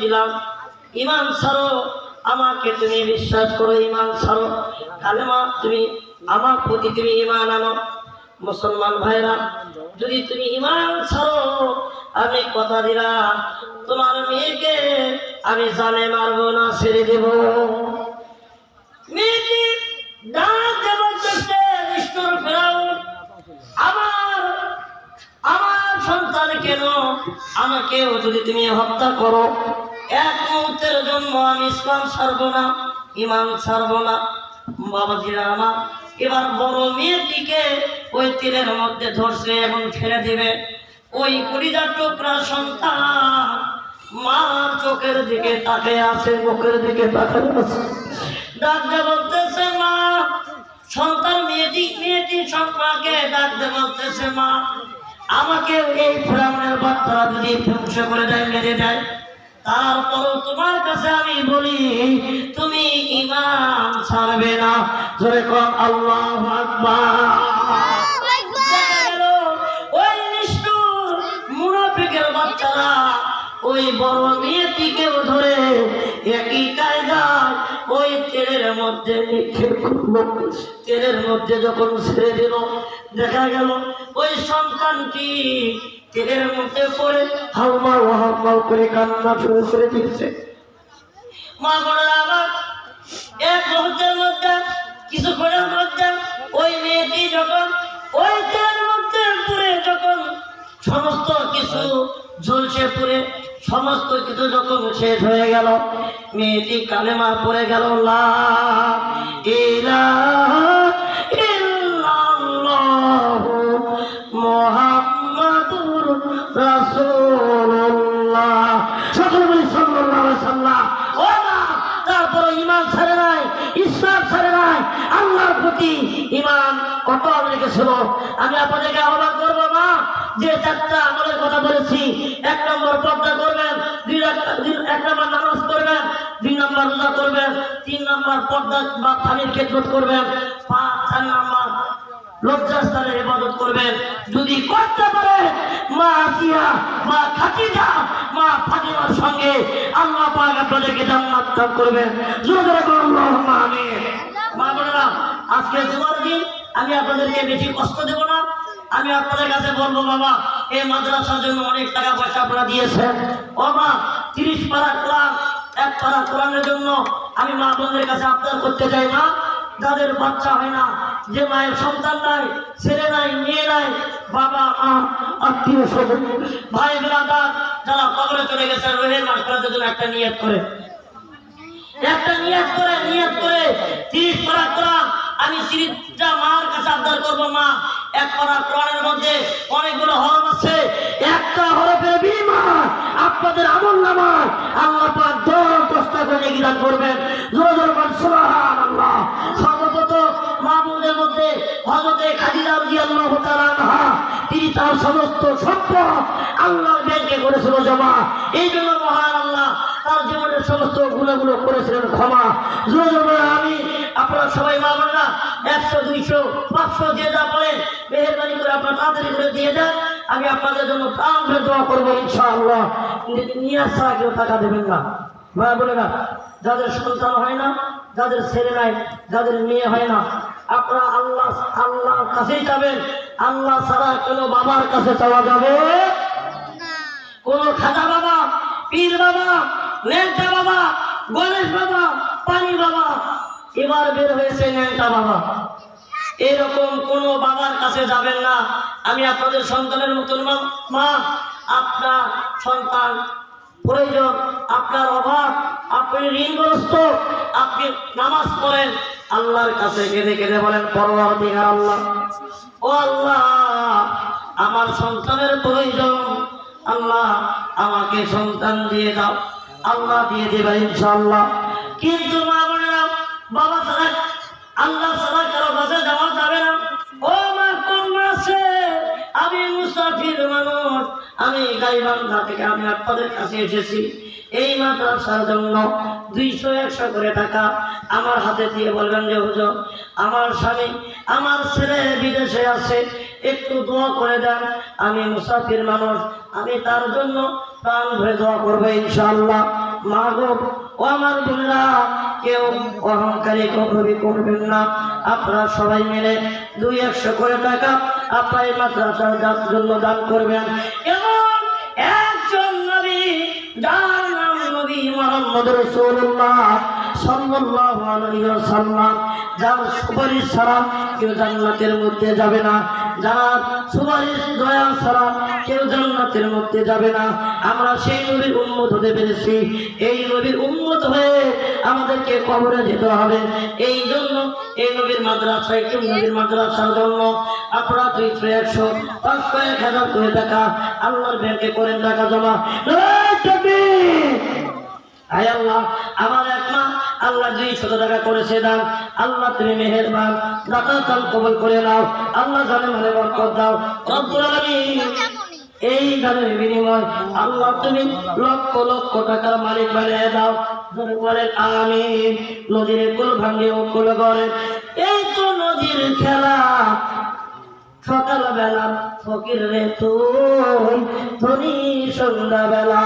দিলাম। ইমান ছাড়ো, আমাকে তুমি বিশ্বাস করো, ইমান ছাড়ো। কালেমা, তুমি আমার প্রতি তুমি ইমান আনো। মুসলমান ভাইরা, যদি তুমি ইমান ছাড়ো, আমি কথা দিলাম। তোমার মেয়েকে আমি জানে মারবো না, ছেড়ে দেব। মেয়েটি ডাক দেবার চেষ্টা নিষ্ঠুর ফেরাও আমার আমার সন্তান কেন আমাকেও যদি তুমি হত্যা করো, এক মুহূর্তের জন্য আমি ইসলাম ছাড়ব না, ইমান ছাড়ব না। বাবাজিরা আমার, এবার বড় মেয়েটিকে ওই তীরের মধ্যে ধরছে এবং ফেলে দিবে। ওই কুড়িদার টুকরা সন্তান মার চোখের দিকে তাকে আছে মুখের দিকে তাকায় আছে। ডাকতে বলতেছে, মা, সন্তান মেয়েটি মেয়েটি সন্তানকে ডাকতে বলতেছে, মা। আমাকে এই ফেরাউনের বাচ্চারা যদি ধ্বংস করে দেয়, মেরে দেয়, তারপরও তোমার কাছে আমি বলি, তুমি ইমান ছাড়বে না। জোরে কম আল্লাহ ওই ওই বড় মেয়েটিকেও ধরে একই কায়দায় ওই তেলের মধ্যে নিক্ষেপ করল তেলের মধ্যে যখন ছেড়ে দিল, দেখা গেল ওই সন্তানটি তেলের মধ্যে পড়ে হাউমাউ হাউমাউ করে কান্না শুরু করে দিচ্ছে মা বড় আবার এক মুহূর্তের মধ্যে, কিছুক্ষণের মধ্যে ওই মেয়েটি যখন ওই তেলের মধ্যে পুরে যখন সমস্ত কিছু ঝলসে পুরে সমস্ত কিছু যখন শেষ হয়ে গেল, মেয়েটি কালেমা পড়ে গেল, লা মুহাম্মাদুর বলি ইমান ছাড়ে নাই, ইসলাম ছাড়ে নাই, আল্লাহর প্রতি ইমান কত রেখেছিল আমি আপনাদেরকে আহ্বান করব যে চারটা আমলের কথা বলেছি, এক নম্বর পর্দা করবেন এক নম্বর নামাজ পড়বেন, দুই নম্বর রোজা করবেন, তিন নম্বর পর্দা বা স্বামীর খেদমত করবেন, পাঁচ, চার নম্বর করবেন। যদি করতে মা মা মা সঙ্গে করবেন। মা আজকে জুমার দিন, আমি আপনাদেরকে বেশি কষ্ট দেব না। আমি আপনাদের কাছে বলব, বাবা এই মাদ্রাসার জন্য অনেক টাকা পয়সা আপনারা দিয়েছেন। ও মা, তিরিশ পারা কোরআন, এক পারা কোরআনের জন্য আমি মা বোনদের কাছে আবদার করতে চাই, মা। যাদের বাচ্চা হয় না, যে মায়ের সন্তান নাই, ছেলে নাই, মেয়ে নাই, বাবা, মা, আত্মীয় স্বজন, ভাই বেড়াদার যারা কবরে চলে গেছে, রোহের মাস করার জন্য একটা নিয়ত করে। একটা নিয়ত করে নিয়ত করে, তিরিশ পারা কোরআন, আমি তিরিশটা মার কাছে আবদার করব, মা। এক পারা অনেকগুলো হরফ আছে। একটা হরফের বিনিময় আপনাদের আমল নামায় আল্লাহ পাক দশ দশটা করে মাহবুবের মধ্যে হযরতে খাদিজা রাদিয়াল্লাহু তাআলা আনহা, তিনি তার সমস্ত সম্পদ আল্লাহর ব্যাংকে করেছিল জমা। এই জন্য মহান আল্লাহ তার জীবনের সমস্ত গুণাগুলো করেছিলেন ক্ষমা। আমি আপনারা সবাই মা না একশো দুইশো পাঁচশো যে যা বলেন মেহরবানি করে আপনার তাড়াতাড়ি করে দিয়ে দেন আমি আপনাদের জন্য প্রাণ ভরে দোয়া করব ইনশাআল্লাহ। কিন্তু নিয়ে আসা কেউ টাকা দেবেন না। ভাই বলে না যাদের সন্তান হয় না যাদের ছেলে নাই যাদের মেয়ে হয় না আপনারা আল্লাহ আল্লাহর কাছেই যাবেন। আল্লাহ ছাড়া কোনো বাবার কাছে চাওয়া যাবে? কোন খাজা বাবা পীর বাবা ন্যাংটা বাবা, গণেশ বাবা পানি বাবা। এবার বের হয়েছে ন্যাংটা বাবা। এরকম কোন বাবার কাছে যাবেন না। আমি আপনাদের সন্তানের মতন মা- আপনার সন্তান প্রয়োজন, আপনার অভাব, আপনি ঋণগ্রস্ত, আপনি নামাজ পড়েন। আল্লাহর কাছে কেঁদে কেঁদে বলেন পরবার আল্লাহ, ও আল্লাহ, আমার সন্তানের প্রয়োজন। আল্লাহ, আমাকে সন্তান দিয়ে দাও। আল্লাহ দিয়ে দেবে ইনশাল্লাহ কিন্তু মা বোনেরা, বাবা ছাড়া আল্লাহ ছাড়া কারও কাছে যাওয়া যাবে না। ও মা, কোন মাসে? আমি মুসাফির মানুষ। আমি গাইবান্ধা থেকে আমি আপনাদের কাছে এসেছি। এই মাদ্রাসার জন্য দুইশো একশো করে টাকা আমার হাতে দিয়ে বলবেন যে, হুজুর, আমার স্বামী, আমার ছেলে বিদেশে আছে, একটু দোয়া করে দেন। আমি মুসাফির মানুষ, আমি তার জন্য প্রাণ ভরে দোয়া করব ইনশাআল্লাহ। মা গো, ও আমার বোনেরা, কেউ অহংকারী কখনই করবেন না। আপনারা সবাই মিলে দুই একশো করে টাকা আপনার এই মাদ্রাসার জন্য দান করবেন। যার নাম নবী মোহাম্মদ রসুল্লাহ যার কেউ মধ্যে যাবে না। যার কেউ মধ্যে যাবে না। আমরা সেই নবীর উন্মত হতে পেরেছি। এই নবীর উন্মত হয়ে আমাদেরকে কবরে যেতে হবে। এই জন্য এই নবীর মাদ্রাসায় কেউ নবীর মাদ্রাসার জন্য আপনারা দুই ছয় একশো, পাঁচশো, এক হাজার করে টাকা আল্লাহর ব্যাংকে করেন টাকা জমা। আয় আল্লাহ, আমার এক মা, আল্লাহ দুই শত টাকা করেছে দান আল্লাহ তুমি মেহেরবান দাতা দান কবল করে নাও, আল্লাহ জানে মানে বরকত দাও, রব্বুল আলামিন। এই দানের বিনিময় আল্লাহ তুমি লক্ষ লক্ষ টাকার মালিক বানিয়ে দাও বলেন, আমিন। নদীর কুল ভাঙ্গে ও কুল করে এই তো নদীর খেলা। সকালবেলা ফকির রে তুই, ধনী সন্ধ্যাবেলা।